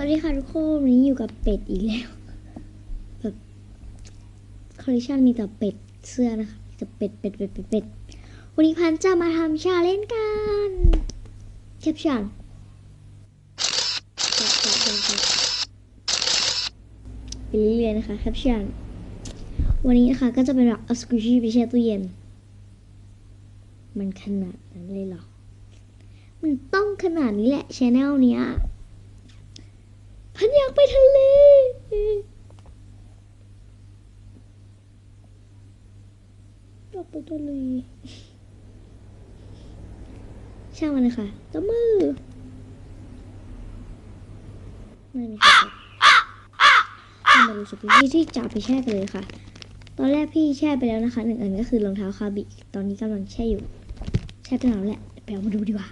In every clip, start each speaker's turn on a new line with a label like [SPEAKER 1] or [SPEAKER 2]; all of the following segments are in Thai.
[SPEAKER 1] วัสดีค่ะทุกคนวันนี้อยู่กับเป็ดอีกแล้ว แบบคอลเลคชันมีแต่เป็ดเสื้อนะคะมีแต่เป็ดเป็ดเป็ดเป็ดเป็ดวันนี้พันจะมาทำชาเล่นกันแคปชั่นไปเรื่อยๆนะคะแคปชั่นวันนี้นะคะก็จะเป็นแบบเอาสกูชี่ไปแช่ตู้เย็น มันขนาดนั้นเลยเหรอ มันต้องขนาดนี้แหละชแนลเนี้ย พันอยากไปทะเล อยากไปทะเล ช่างมันเลยค่ะเจ้ามือไม่มีครครับเรามาดูสกิลที่ที่จับไปแช่กันเลยค่ะ ตอนแรกพี่แช่ไปแล้วนะคะหนึ่งอันก็คือรองเท้าคาบิ ตอนนี้กำลังแช่อยู่ แช่ไปแล้วแหละไปเอามาดูดีกว่า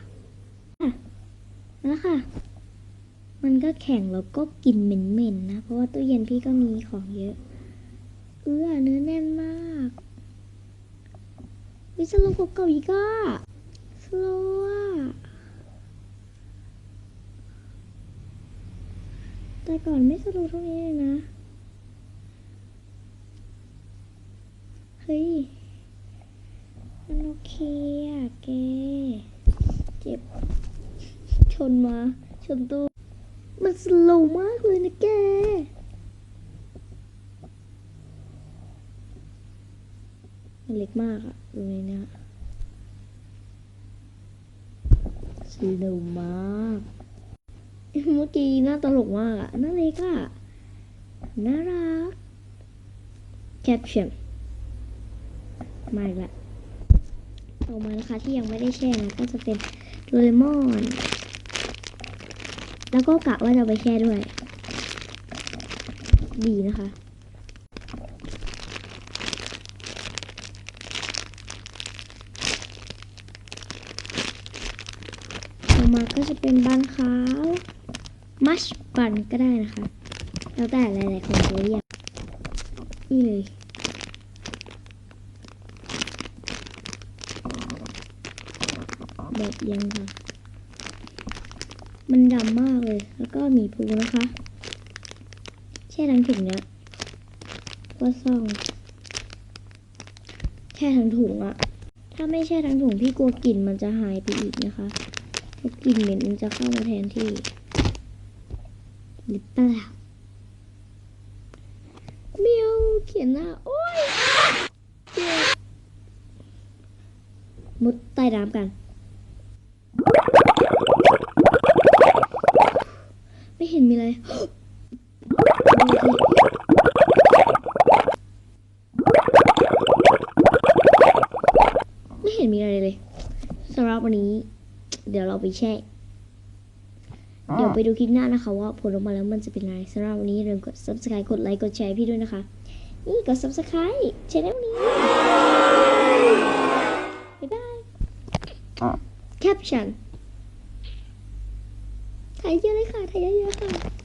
[SPEAKER 1] อะมาแล้วค่ะ มันก็แข็งแล้วก็กลิ่นเหม็นๆนะ เพราะว่าตู้เย็นพี่ก็มีของเยอะ เอื้อเนื้อแน่นมากวิสโลกเก่าอีกอะสโลว์อะแต่ก่อนไม่สโลเท่านี้เลยนะ เฮ้ย มันโอเคอะแก เจ็บ ชนมา ชนตู้ มันสโลว์มากเลยนะแก มันเล็กมากอะตรงนี้เนี่ยสโลว์มาก เมื่อกี้น่าตลกมากอะน่าเล็กอะน่ารักแคปชั่นมาอีกล้วต่อมานะคะที่ยังไม่ได้แช่นะก็จะเป็นโดเรมอน แล้วก็กะว่าจะไปแช่ด้วย ดีนะคะ ต่อมาก็จะเป็นบานขาว มัชบันก็ได้นะคะ แล้วแต่หลายๆคนจะเรียกนี่เลยแบบยังค่ะ มันดำมากเลย แล้วก็มีภูนะคะ แช่ทั้งถุงเนี้ยก็ซ่อง แช่ทั้งถุงอะถ้าไม่แช่ทั้งถุงพี่กลัวกลิ่นมันจะหายไปอีกนะคะกลิ่นเหม็นมันจะเข้ามาแทนที่ หรือเปล่าเมียวเขียนหน้า โอ้ย มุดใต้น้ำกัน ไม่เห็นมีอะไร ดูสิไม่เห็นมีอะไรเลยสำหรับวันนี้ เดี๋ยวเราไปแช่ เดี๋ยวไปดูคลิปหน้านะคะว่าผลออกมาแล้วมันจะเป็นอะไรสำหรับวันนี้อย่าลืมกด subscribe กดไลค์กดแชร์พี่ด้วยนะคะ นี่กด subscribe ช anel นี้บ๊ายบาย caption ถ่ายเยอะเลยค่ะถ่ายเยอะๆค่ะ